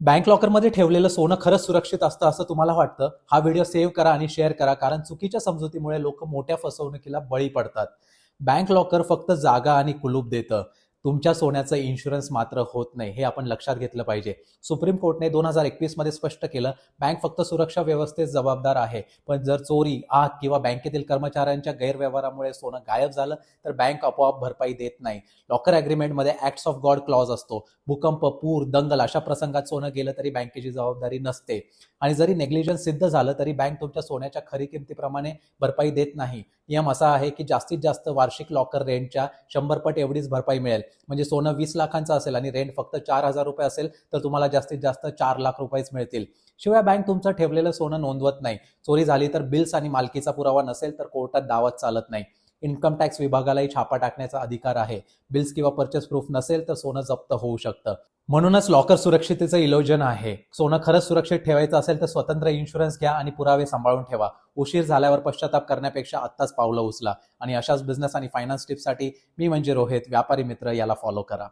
Bank लॉकरमध्ये ठेवलेलं सोनं खरंच सुरक्षित असतं असं तुम्हाला वाटतं? हा व्हिडिओ सेव्ह करा आणि शेअर करा कारण चुकीच्या समजुतीमुळे लोक मोठ्या फसवणुकीला बळी पडतात. बँक लॉकर फक्त जागा आणि कुलूप देतं. तुमच्या सोन्याचं इन्शुरन्स मात्र होत नाही. हे आपण लक्षात घेतलं पाहिजे. सुप्रीम कोर्टने दोन हजार एकवीसमध्ये स्पष्ट केलं बँक फक्त सुरक्षा व्यवस्थेत जबाबदार आहे. पण जर चोरी आग किंवा बँकेतील कर्मचाऱ्यांच्या गैरव्यवहारामुळे सोनं गायब झालं तर बँक आपोआप भरपाई देत नाही. लॉकर अग्रीमेंटमध्ये ऍक्ट्स ऑफ गॉड क्लॉज असतो. भूकंप पूर दंगल अशा प्रसंगात सोनं गेलं तरी बँकेची जबाबदारी नसते. आणि जरी नेग्लिजन्स सिद्ध झालं तरी बँक तुमच्या सोन्याच्या खरी किमतीप्रमाणे भरपाई देत नाही. नियम असा आहे की जास्तीत जास्त वार्षिक लॉकर रेंटच्या शंभर पट एवढीच भरपाई मिळेल. म्हणजे सोनं वीस लाखांचं असेल आणि रेंट फक्त चार हजार रुपये असेल तर तुम्हाला जास्तीत जास्त चार लाख रुपयेच मिळतील. शिवाय बँक तुमचं ठेवलेलं सोनं नोंदवत नाही. चोरी झाली तर बिल्स आणि मालकीचा पुरावा नसेल तर कोर्टात दावत चालत नाही. इन्कम टॅक्स विभागालाही छापा टाकण्याचा अधिकार आहे. बिल्स किंवा परचेस प्रूफ नसेल तर सोनं जप्त होऊ शकतं. म्हणूनच लॉकर सुरक्षितेचं इलोजन आहे. सोनं खरंच सुरक्षित ठेवायचं असेल तर स्वतंत्र इन्शुरन्स घ्या आणि पुरावे सांभाळून ठेवा. उशीर झाल्यावर पश्चाताप करण्यापेक्षा आत्ताच पावलं उचला. आणि अशाच बिझनेस आणि फायनान्स टिप्ससाठी मी म्हणजे रोहित व्यापारी मित्र याला फॉलो करा.